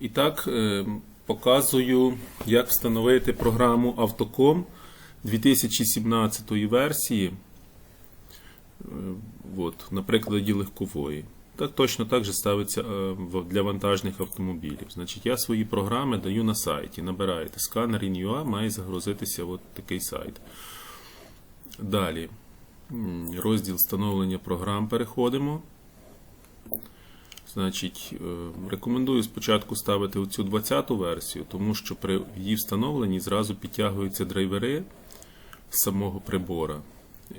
І так, е, показую, як встановити програму Автоком 2017 версії. Е, От, на прикладі легкової. Так точно так же ставиться е, для вантажних автомобілів. Значить, я свої програми даю на сайті. Набираєте сканер InUA, має загрузитися от такий сайт. Далі. Розділ встановлення програм переходимо. Значить, е, рекомендую спочатку ставити оцю 20-ту версію, тому що при її встановленні зразу підтягуються драйвери з самого прибора.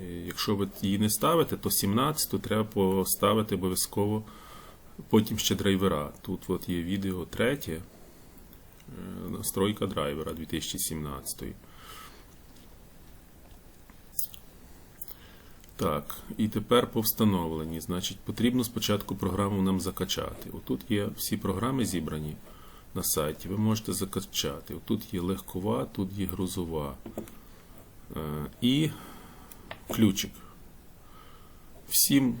Е, Якщо ви її не ставите, то 17-ту треба поставити обов'язково потім ще драйвера. Тут от є відео третє, е, настройка драйвера 2017. Так, і тепер по встановленні. Значить, потрібно спочатку програму нам закачати. Отут є всі програми зібрані на сайті. Ви можете закачати. Отут є легкова, тут є грузова. Е, І ключик. Всім,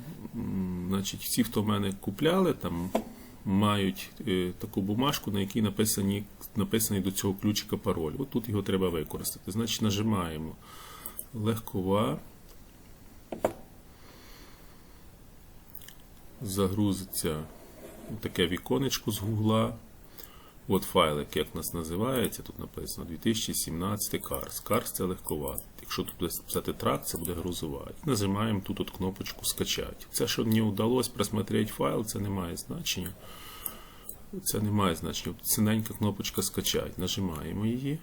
значить, всі, хто мене купляли, там мають е, таку бумажку, на якій написані, написаний до цього ключика пароль. От тут його треба використати. Значить, нажимаємо легкова. Загрузиться таке віконечко з гугла. От файлик, як у нас називається, тут написано 2017 Cars. Cars це легкова. Якщо тут писати трак, це буде грузова. І нажимаємо тут от кнопочку скачати. Це, що не вдалося просмотрети файл, це не має значення. Це не має значення. Синенька кнопочка скачати. Нажимаємо її.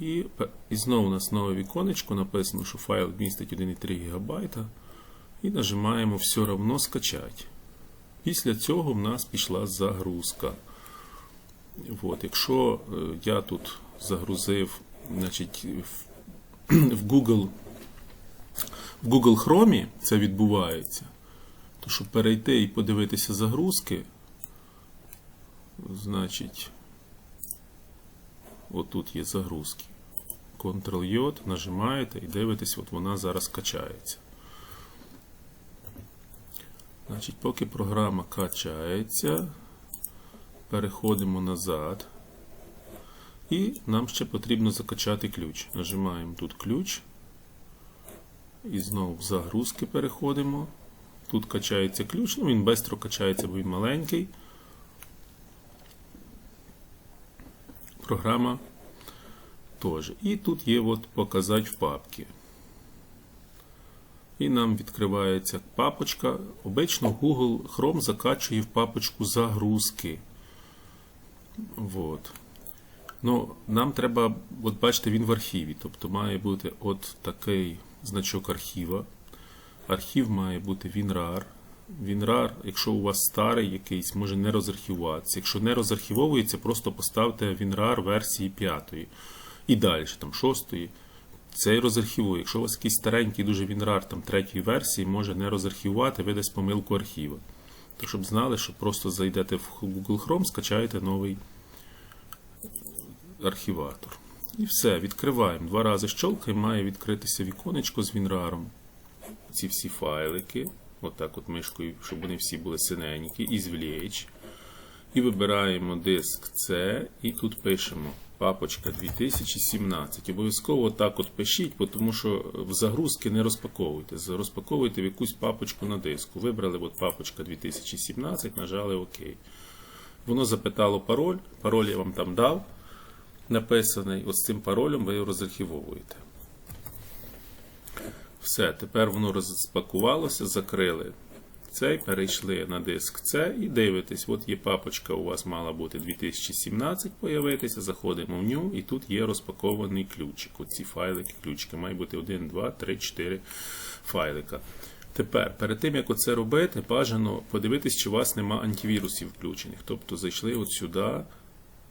І, і знову у нас нове віконечко написано, що файл містить 1,3 ГБ. І нажимаємо все одно скачати. Після цього в нас пішла загрузка. От, якщо е, я тут загрузив значить, в Google в Google Chrome це відбувається, то щоб перейти і подивитися загрузки, значить, отут є загрузки. Ctrl-J, нажимаєте і дивитесь, от вона зараз качається. Значить, поки програма качається, переходимо назад. І нам ще потрібно закачати ключ. Нажимаємо тут ключ. І знову в загрузки переходимо. Тут качається ключ, ну він швидко качається, бо він маленький. Програма теж. І тут є от показати в папці. І нам відкривається папочка. Обично Google Chrome закачує в папочку загрузки. Вот. Ну, нам треба, от бачите, він в архіві. Тобто має бути от такий значок архіва. Архів має бути WinRAR. WinRAR, якщо у вас старий якийсь, може не розархівуватися. Якщо не розархівовується, просто поставте WinRAR версії 5. І далі, там 6. Цей розархівує. Якщо у вас якийсь старенький дуже WinRAR там третьої версії, може не розархівувати, видасть помилку архіва. То щоб знали, що просто зайдете в Google Chrome, скачаєте новий архіватор. І все, відкриваємо. Два рази щолкаємо, має відкритися віконечко з WinRAR. Ці всі файлики. Отак от мишкою, щоб вони всі були синенькі, і. І вибираємо диск C, і тут пишемо папочка 2017. Обов'язково так от пишіть, тому що в загрузки не розпаковуйте. Розпаковуйте в якусь папочку на диску. Вибрали от папочка 2017, нажали ОК. Воно запитало пароль. Пароль я вам там дав. Написаний. От з цим паролем ви його розархівовуєте. Все, тепер воно розпакувалося, закрили цей, перейшли на диск C і дивитесь, от є папочка, у вас мала бути 2017 появитися, заходимо в ню, і тут є розпакований ключик. Оці файлики, ключики. Має бути 1, 2, 3, 4 файлика. Тепер, перед тим, як оце робити, бажано подивитись, чи у вас нема антивірусів включених. Тобто зайшли от сюди,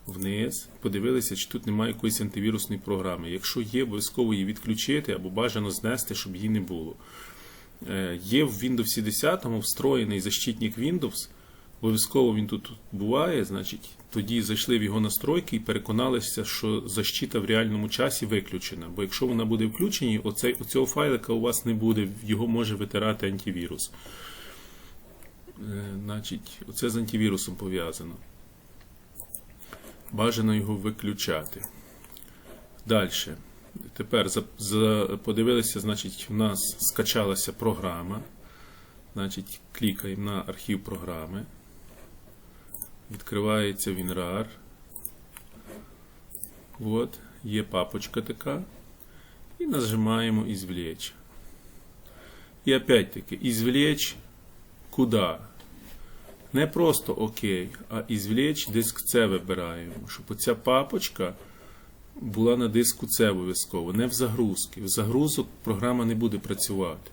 вниз, подивилися, чи тут немає якоїсь антивірусної програми. Якщо є, обов'язково її відключити або бажано знести, щоб її не було. Е, Є в Windows 10 встроєний защитник Windows. Обов'язково він тут буває, значить, тоді зайшли в його настройки і переконалися, що защита в реальному часі виключена. Бо якщо вона буде включена, оцей, оцього файлика у вас не буде, його може витирати антивірус. Е, Значить, оце з антивірусом пов'язано. Бажано його виключати. Далі. Тепер за, за, подивилися, значить, в нас скачалася програма. Значить, клікаємо на архів програми. Відкривається WinRAR. От, є папочка така. І нажимаємо «Извлечь». І опять-таки, «Извлечь» куди? Не просто ОК, а «Извлечь» диск C вибираємо, щоб оця папочка була на диску C обов'язково, не в загрузки. В загрузок програма не буде працювати.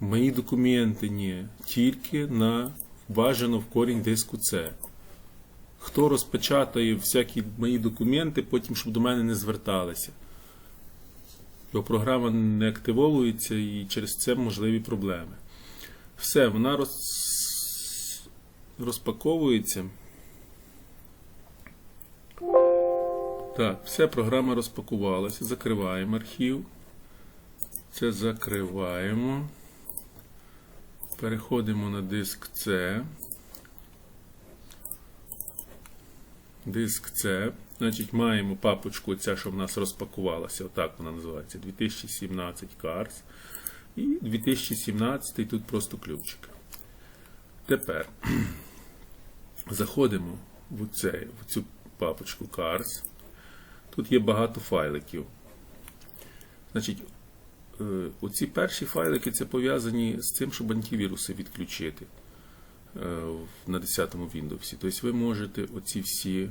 Мої документи ні, тільки на бажано в корінь диску C. Хто розпечатає всякі мої документи, потім щоб до мене не зверталися. Бо програма не активовується і через це можливі проблеми. Все, вона роз... розпаковується. Так, все, програма розпакувалася. Закриваємо архів. Це закриваємо. Переходимо на диск C. Диск C. Значить, маємо папочку, ця, що в нас розпакувалася, отак вона називається, 2017 Cars. І 2017 тут просто ключик. Тепер заходимо в, цей, в цю папочку Cars. Тут є багато файликів. Значить, е, оці перші файлики це пов'язані з тим, щоб антивіруси відключити е, на 10-му Windows. Тобто ви можете оці всі,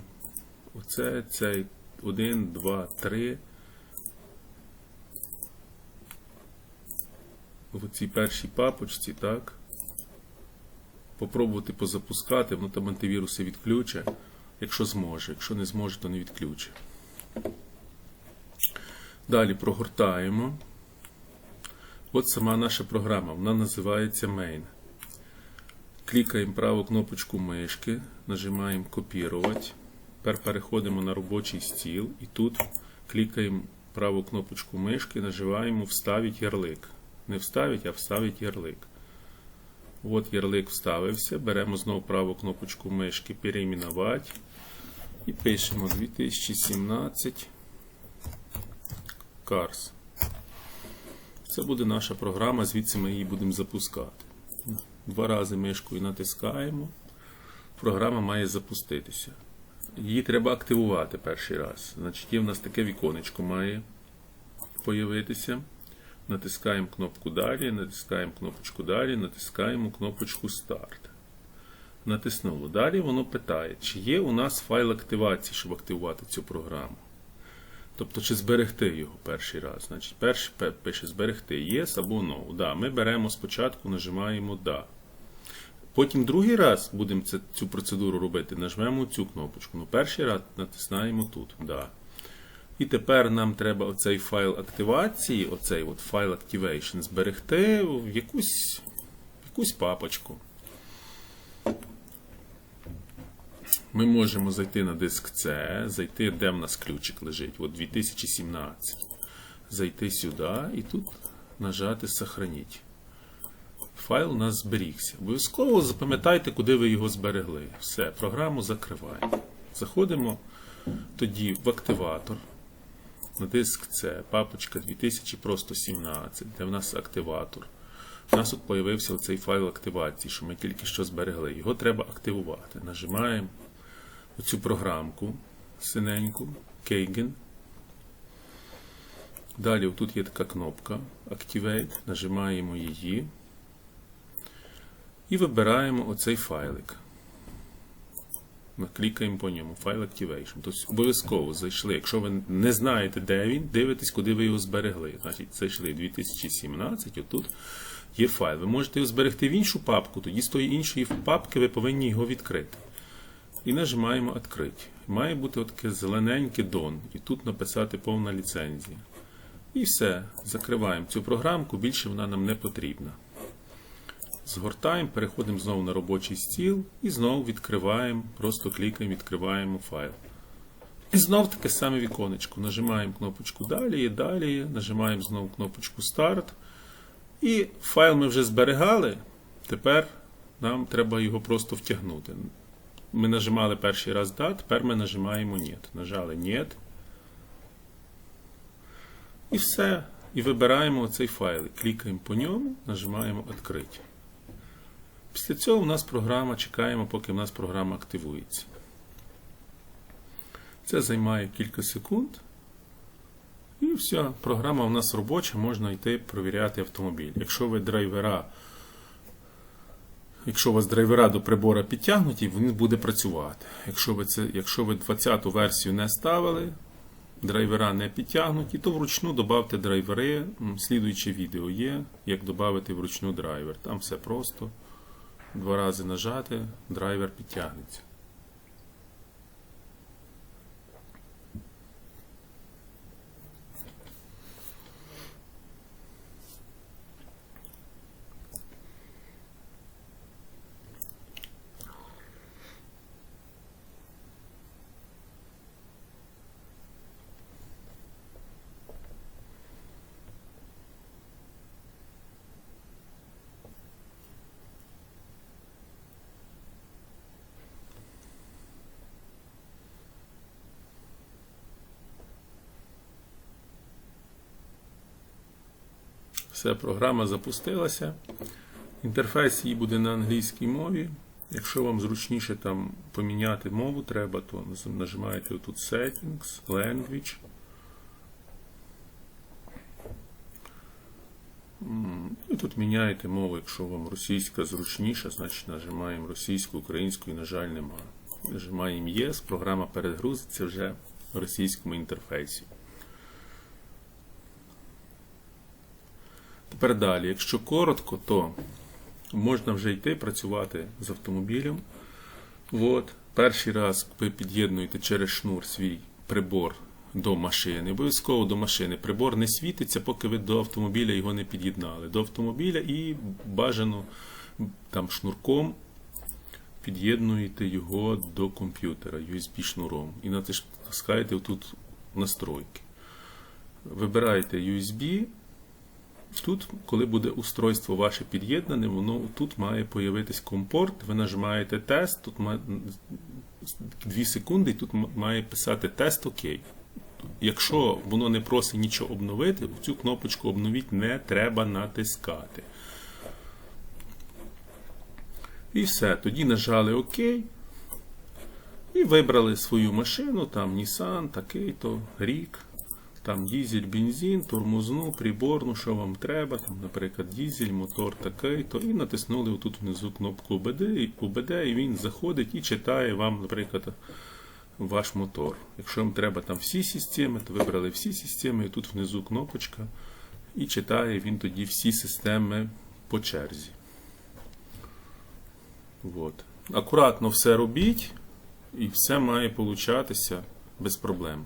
оце, цей 1, 2, 3. В цій першій папочці, так. Попробувати позапускати, воно там антивіруси відключить, якщо зможе. Якщо не зможе, то не відключить. Далі прогортаємо. От сама наша програма, вона називається Main. Клікаємо праву кнопочку мишки, нажимаємо Копірувати. Тепер переходимо на робочий стіл і тут клікаємо праву кнопочку мишки, нажимаємо Вставить ярлик. Не вставить, а вставить ярлик. От ярлик вставився. Беремо знову праву кнопочку мишки переіменувати. І пишемо 2017 Cars. Це буде наша програма, звідси ми її будемо запускати. Два рази мишкою натискаємо. Програма має запуститися. Її треба активувати перший раз. Значить, є в нас таке віконечко має появитися. Натискаємо кнопку Далі, натискаємо кнопочку Далі, натискаємо кнопочку Старт. Натиснуло. Далі воно питає, чи є у нас файл активації, щоб активувати цю програму. Тобто, чи зберегти його перший раз. Значить, перший пише зберегти Yes або No. Да. Ми беремо спочатку, нажимаємо Да. Потім другий раз будемо цю процедуру робити, нажмемо цю кнопочку. Ну, перший раз натиснаємо тут. Да. І тепер нам треба оцей файл активації, оцей от файл Activation, зберегти в якусь, в якусь папочку. Ми можемо зайти на диск C, зайти, де в нас ключик лежить, от 2017. Зайти сюди і тут нажати Сохраніть. Файл у нас зберігся. Обов'язково запам'ятайте, куди ви його зберегли. Все, програму закриваємо. Заходимо тоді в активатор. На диск C, папочка 2000 просто 17, де в нас активатор. У нас тут з'явився цей файл активації, що ми тільки що зберегли. Його треба активувати. Нажимаємо оцю програмку синеньку, Keigen. Далі тут є така кнопка Activate, нажимаємо її і вибираємо оцей файлик. Клікаємо по ньому File Activation. Тобто обов'язково зайшли. Якщо ви не знаєте, де він, дивитесь, куди ви його зберегли. Значить, зайшли 2017, отут є файл. Ви можете його зберегти в іншу папку, тоді з тої іншої папки ви повинні його відкрити. І нажимаємо «Открити». Має бути таке зелененьке Done. І тут написати повна ліцензія. І все. Закриваємо цю програмку, більше вона нам не потрібна. Згортаємо, переходимо знову на робочий стіл і знову відкриваємо, просто клікаємо, відкриваємо файл. І знов таке саме віконечко. Нажимаємо кнопочку Далі, далі, нажимаємо знову кнопочку Старт. І файл ми вже зберігали. Тепер нам треба його просто втягнути. ми нажимали перший раз да, тепер ми нажимаємо нет. Нажали нет. І все. І вибираємо цей файл. Клікаємо по ньому, нажимаємо Открити. Після цього у нас програма, чекаємо, поки в нас програма активується. Це займає кілька секунд. І все, програма у нас робоча, можна йти провіряти автомобіль. Якщо ви драйвера, якщо у вас драйвера до прибора підтягнуті, він буде працювати. Якщо ви, це, якщо ви 20-ту версію не ставили, драйвера не підтягнуті, то вручну додавте драйвери. Слідуюче відео є, як додати вручну драйвер. Там все просто. Два рази нажати, драйвер підтягнеться. Все, програма запустилася. Інтерфейс її буде на англійській мові. Якщо вам зручніше там поміняти мову треба, то нажимаєте тут Settings, Language. І тут міняєте мову, якщо вам російська зручніша, значить нажимаємо російську, українську і, на жаль, нема. Нажимаємо Yes, програма перегрузиться вже в російському інтерфейсі. Тепер далі, якщо коротко, то можна вже йти працювати з автомобілем. От, перший раз ви під'єднуєте через шнур свій прибор до машини. Обов'язково до машини. Прибор не світиться, поки ви до автомобіля його не під'єднали. До автомобіля і бажано там шнурком під'єднуєте його до комп'ютера USB-шнуром. І натискаєте тут настройки. Вибираєте USB. Тут, коли буде устройство ваше під'єднане, воно тут має появитись компорт. Ви нажимаєте тест, тут має 2 секунди, і тут має писати тест ОК. Якщо воно не просить нічого обновити, цю кнопочку обновіть не треба натискати. І все. Тоді нажали ОК. І вибрали свою машину, там Nissan, такий-то, рік. Там дізель, бензин, тормозну, приборну, що вам треба, там, наприклад, дізель, мотор такий, то і натиснули отут внизу кнопку УБД, УБД, і він заходить і читає вам, наприклад, ваш мотор. Якщо вам треба там всі системи, то вибрали всі системи, і тут внизу кнопочка, і читає він тоді всі системи по черзі. От. Акуратно все робіть, і все має получатися без проблем.